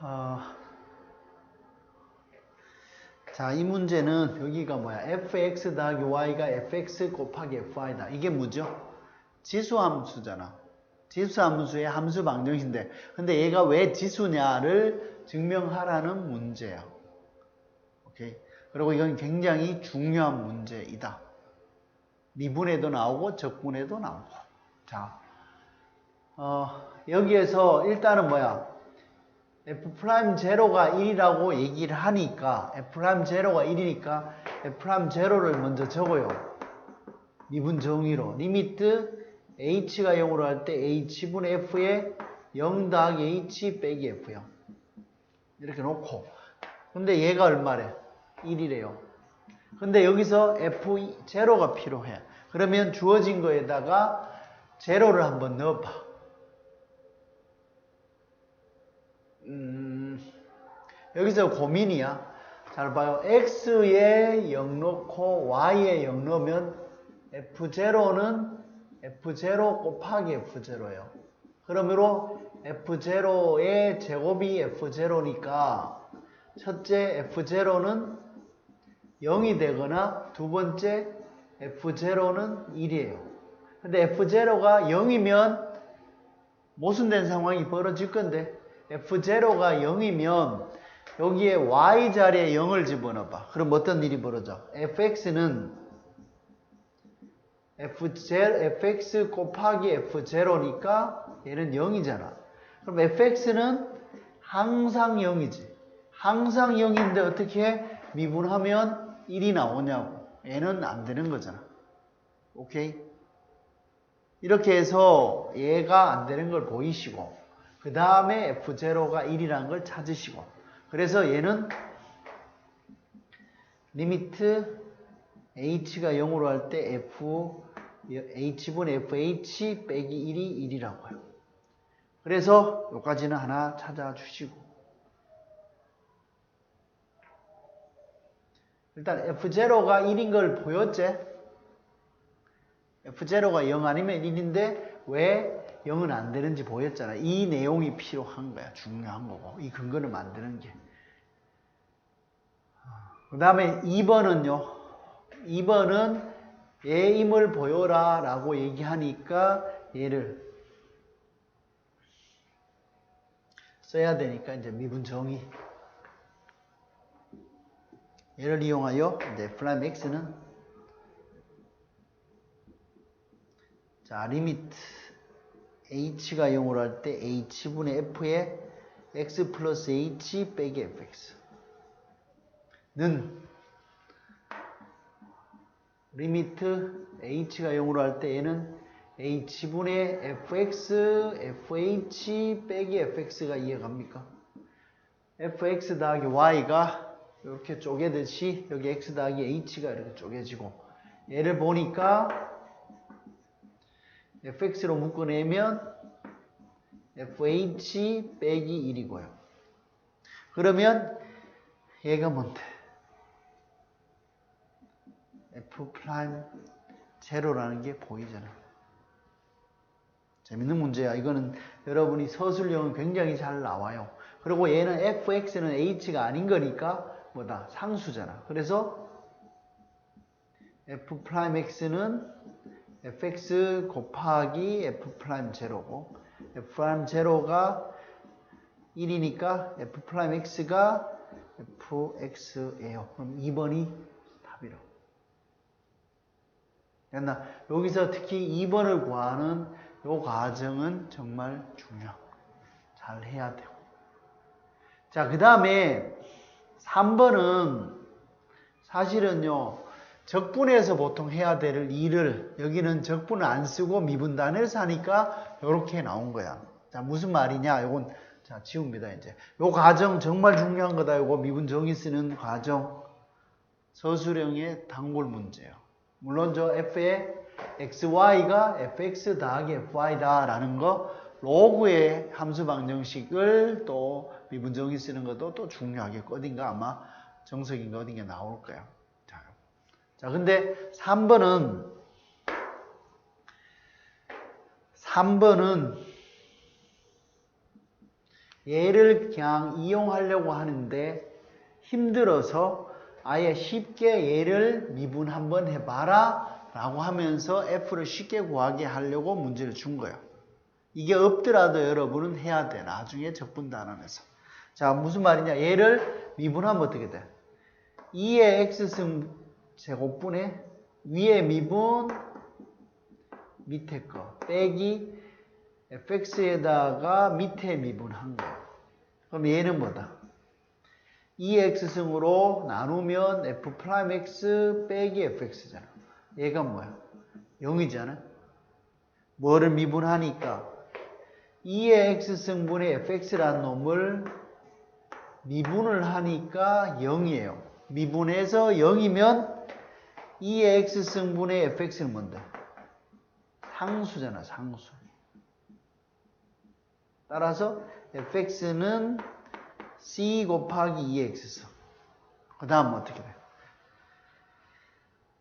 어, 자, 이 문제는 여기가 뭐야? fx 더하기 y가 fx 곱하기 fy다. 이게 뭐죠? 지수함수잖아. 지수함수의 함수 방정식인데, 근데 얘가 왜 지수냐를 증명하라는 문제야. 오케이. 그리고 이건 굉장히 중요한 문제이다. 미분에도 나오고 적분에도 나오고. 자, 어, 여기에서 일단은 뭐야? F 프라임 제로가 1이라고 얘기를 하니까 f 프라임 제로가 1이니까 f 프라임 제로를 먼저 적어요. 미분 정의로 리미트 h가 0으로 할 때 h분의 f에 0 더하기 h 빼기 f0 이렇게 놓고 근데 얘가 얼마래? 1이래요. 근데 여기서 f 제로가 필요해. 그러면 주어진 거에다가 제로를 한번 넣어봐. 음, 여기서 고민이야. 잘 봐요. x에 0 넣고 y에 0 넣으면 f0는 f0 곱하기 f0예요. 그러므로 f0의 제곱이 f0니까 첫째 f0는 0이 되거나 두 번째 f0는 1이에요. 근데 f0가 0이면 모순된 상황이 벌어질 건데 f0가 0이면 여기에 y 자리에 0을 집어넣어봐. 그럼 어떤 일이 벌어져? fx는 f0, fx 곱하기 f0니까 얘는 0이잖아. 그럼 fx는 항상 0이지. 항상 0인데 어떻게 해? 미분하면 1이 나오냐고. 얘는 안 되는 거잖아. 오케이? 이렇게 해서 얘가 안 되는 걸 보이시고 그 다음에 f0가 1이라는 걸 찾으시고 그래서 얘는 리미트 h가 0으로 할 때 f h분의 fh 빼기 1이 1이라고 해요. 그래서 여기까지는 하나 찾아주시고 일단 f0가 1인 걸 보였지? f0가 0 아니면 1인데 왜 0은 안 되는지 보였잖아. 이 내용이 필요한 거야. 중요한 거고. 이 근거를 만드는 게. 그 다음에 2번은요. 2번은 얘임을 보여라 라고 얘기하니까 얘를 써야 되니까 이제 미분 정의. 얘를 이용하여 이제 플라임 x는 자 리미트 h가 0으로 할 때 h분의 f에 x 플러스 h 빼기 fx 는 리미트 h가 0으로 할 때 얘는 h분의 fx, fh 빼기 fx가 이해갑니까? fx 더하기 y가 이렇게 쪼개듯이 여기 x 더하기 h가 이렇게 쪼개지고 얘를 보니까 fx로 묶어내면 fh 빼기 1이고요. 그러면 얘가 뭔데? f 프라임 제로라는 게 보이잖아. 재밌는 문제야. 이거는 여러분이 서술형은 굉장히 잘 나와요. 그리고 얘는 fx는 h가 아닌 거니까 뭐다? 상수잖아. 그래서 f 프라임 x는 fx 곱하기 f 프라임 제로고 f 프라임 제로가 1이니까 f 프라임 x가 fx예요. 그럼 2번이 답이라고. 됐나? 여기서 특히 2번을 구하는 요 과정은 정말 중요. 잘 해야 되고. 자, 그 다음에 3번은 사실은요, 적분에서 보통 해야 될 일을 여기는 적분을 안 쓰고 미분단에서 하니까 이렇게 나온 거야. 자, 무슨 말이냐? 요건 자, 지웁니다, 이제. 요 과정 정말 중요한 거다. 요거 미분 정의 쓰는 과정. 서술형의 단골 문제예요. 물론 저 f의 xy가 fx 더하기 fy다라는 거 로그의 함수 방정식을 또 미분 정의 쓰는 것도 또 중요하겠고 어딘가 아마 정석인가 어딘가 나올 거야. 자, 자 근데 3번은 3번은 얘를 그냥 이용하려고 하는데 힘들어서 아예 쉽게 얘를 미분 한번 해봐라 라고 하면서 f를 쉽게 구하게 하려고 문제를 준 거예요. 이게 없더라도 여러분은 해야 돼. 나중에 적분 단원에서. 자, 무슨 말이냐. 얘를 미분하면 어떻게 돼? 2의 x승 제곱분에 위에 미분 밑에 거 빼기 fx에다가 밑에 미분한 거. 그럼 얘는 뭐다? 2x승으로 나누면 f 프라임 x 빼기 fx잖아. 얘가 뭐야? 0이잖아. 뭐를 미분하니까 2의 x승분의 fx라는 놈을 미분을 하니까 0이에요. 미분해서 0이면 2의 x승분의 fx는 뭔데? 상수잖아, 상수. 따라서 fx는 c 곱하기 2x승. 그 다음 어떻게 돼?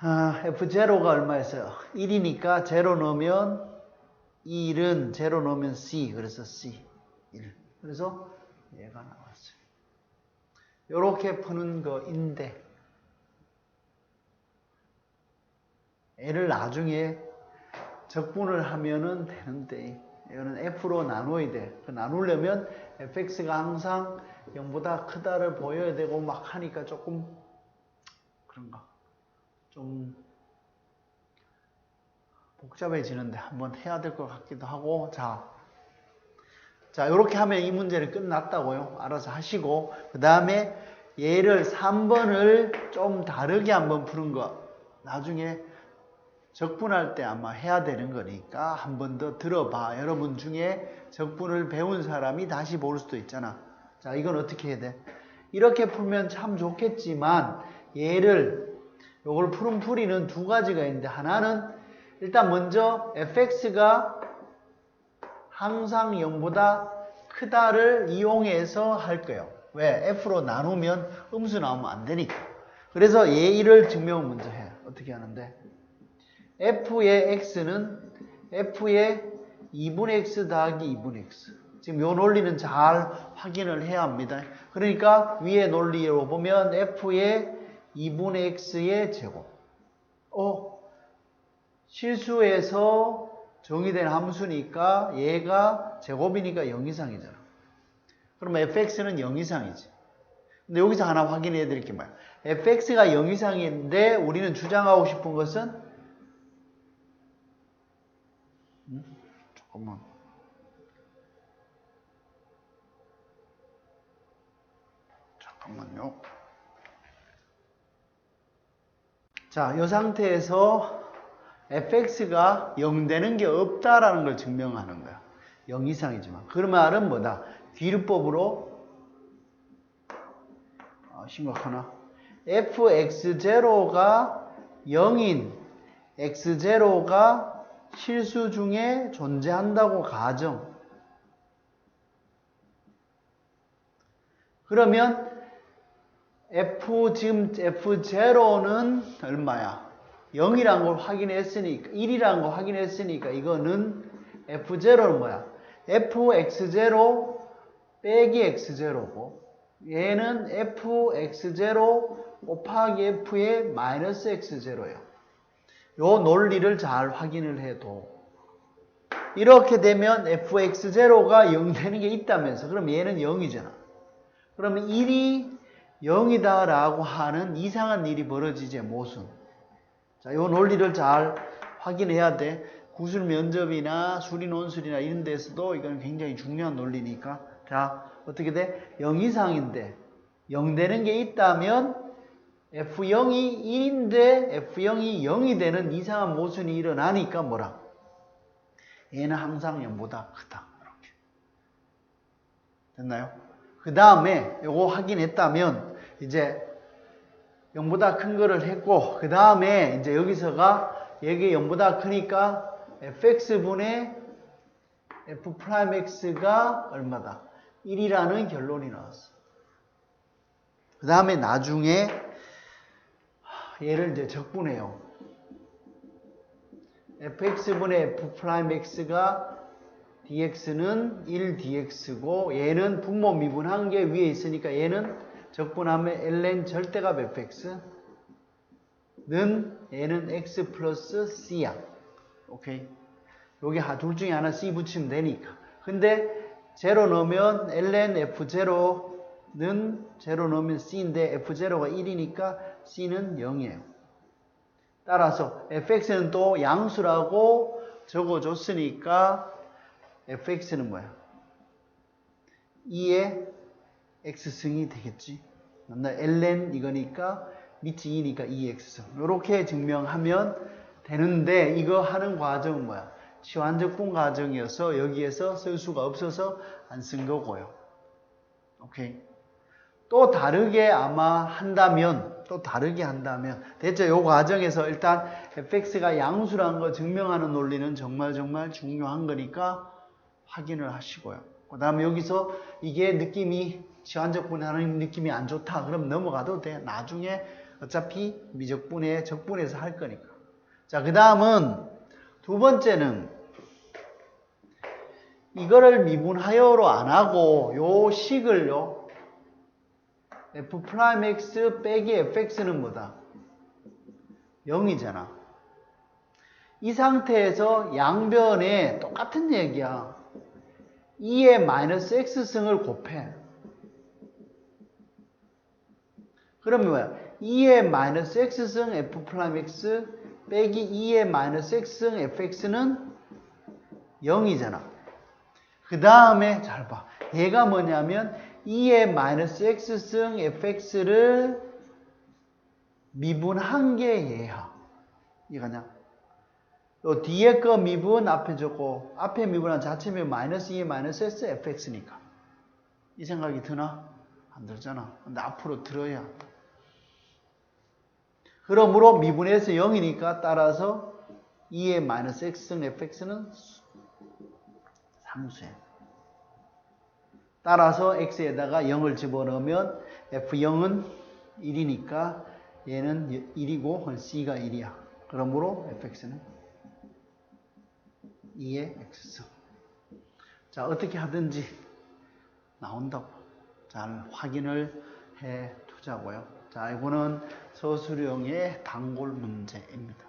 아, f0가 얼마였어요? 1이니까 0 넣으면 1은 0 넣으면 c. 그래서 c. 1. 그래서 얘가 나왔어요. 요렇게 푸는 거인데 애를 나중에 적분을 하면은 되는데 이거는 f로 나눠야 돼. 그 나누려면 fx가 항상 0보다 크다를 보여야 되고 막 하니까 조금 그런가. 좀 복잡해지는데 한번 해야 될 것 같기도 하고 자. 자, 이렇게 하면 이 문제는 끝났다고요. 알아서 하시고 그 다음에 얘를 3번을 좀 다르게 한번 푸는 거 나중에 적분할 때 아마 해야 되는 거니까 한 번 더 들어봐. 여러분 중에 적분을 배운 사람이 다시 볼 수도 있잖아. 자, 이건 어떻게 해야 돼? 이렇게 풀면 참 좋겠지만 얘를 요걸 푸른 풀이는 두 가지가 있는데 하나는 일단 먼저 fx가 항상 0보다 크다를 이용해서 할 거예요. 왜? f로 나누면 음수 나오면 안 되니까. 그래서 얘를 증명을 먼저 해. 어떻게 하는데? F의 x는 f의 2분의 x 더하기 2분의 x. 지금 요 논리는 잘 확인을 해야 합니다. 그러니까 위의 논리로 보면 f의 2분의 x의 제곱. 어, 실수에서 정의된 함수니까 얘가 제곱이니까 0 이상이잖아. 그러면 fx는 0 이상이지. 근데 여기서 하나 확인해 드릴 게 뭐야? fx가 0 이상인데 우리는 주장하고 싶은 것은 음? 잠깐만. 잠깐만요. 자, 이 상태에서 fx가 0 되는 게 없다라는 걸 증명하는 거야. 0 이상이지만. 그 말은 뭐다? 귀류법으로 아, 심각하나? fx0가 0인 x0가 실수 중에 존재한다고 가정. 그러면 f 지금 f0는 얼마야? 0이라는 걸 확인했으니까 1이라는 걸 확인했으니까 이거는 f0는 뭐야? fx0 빼기 x0고 얘는 fx0 곱하기 f의 마이너스 x0예요. 요 논리를 잘 확인을 해도 이렇게 되면 fx0가 0 되는 게 있다면서 그럼 얘는 0이잖아. 그러면 1이 0이다 라고 하는 이상한 일이 벌어지지 무슨 자, 요 논리를 잘 확인해야 돼. 구술 면접이나 수리 논술이나 이런 데서도 이건 굉장히 중요한 논리니까. 자, 어떻게 돼? 0 이상인데 0 되는 게 있다면 F0이 1인데 F0이 0이 되는 이상한 모순이 일어나니까 뭐라? 얘는 항상 0보다 크다. 이렇게. 됐나요? 그 다음에 요거 확인했다면 이제 0보다 큰 거를 했고 그 다음에 이제 여기서가 얘게 0보다 크니까 fx분의 f'x가 얼마다? 1이라는 결론이 나왔어. 그 다음에 나중에 얘를 이제 적분해요. fx분의 f'x가 dx는 1dx고 얘는 분모 미분한 게 위에 있으니까 얘는 적분하면 ln 절대값 fx는 얘는 x 플러스 c야. 오케이. 여기 하- 둘 중에 하나 c 붙이면 되니까. 근데 제로 넣으면 ln f0 는 제로 넣으면 c인데 f0가 1이니까 c는 0이에요. 따라서 fx는 또 양수라고 적어줬으니까 fx는 뭐야? 2의 x승이 되겠지. 맞나? ln 이거니까 밑이 2니까 2x승. 이렇게 증명하면 되는데 이거 하는 과정은 뭐야? 치환적분 과정이어서 여기에서 쓸 수가 없어서 안 쓴 거고요. 오케이. 또 다르게 아마 한다면 또 다르게 한다면 대체 이 과정에서 일단 fx가 양수라는 거 증명하는 논리는 정말 정말 중요한 거니까 확인을 하시고요. 그 다음에 여기서 이게 느낌이 시한적분에 하는 느낌이 안 좋다. 그럼 넘어가도 돼. 나중에 어차피 미적분에 적분해서 할 거니까. 자, 그 다음은 두 번째는 이거를 미분하여로 안 하고 요 식을요. F 프라임 x 빼기 fx는 뭐다? 0이잖아. 이 상태에서 양변에 똑같은 얘기야. 2의 마이너스 x승을 곱해. 그러면 뭐야? 2의 마이너스 x승 f 프라임 x 빼기 2의 마이너스 x승 fx는 0이잖아. 그 다음에 잘 봐. 얘가 뭐냐면 2의 마이너스 x승 fx를 미분한 게 얘야. 이거냐? 요 뒤에 거 미분 앞에 적고 앞에 미분한 자체면 마이너스 2의 마이너스 s fx니까. 이 생각이 드나? 안 들잖아. 근데 앞으로 들어야. 그러므로 미분에서 0이니까 따라서 2의 마이너스 x승 fx는 상수예요. 따라서 x에다가 0을 집어넣으면 f0은 1이니까 얘는 1이고 c가 1이야. 그러므로 fx는 2의 x승. 자, 어떻게 하든지 나온다고. 잘 확인을 해 두자고요. 자, 이거는 서술형의 단골 문제입니다.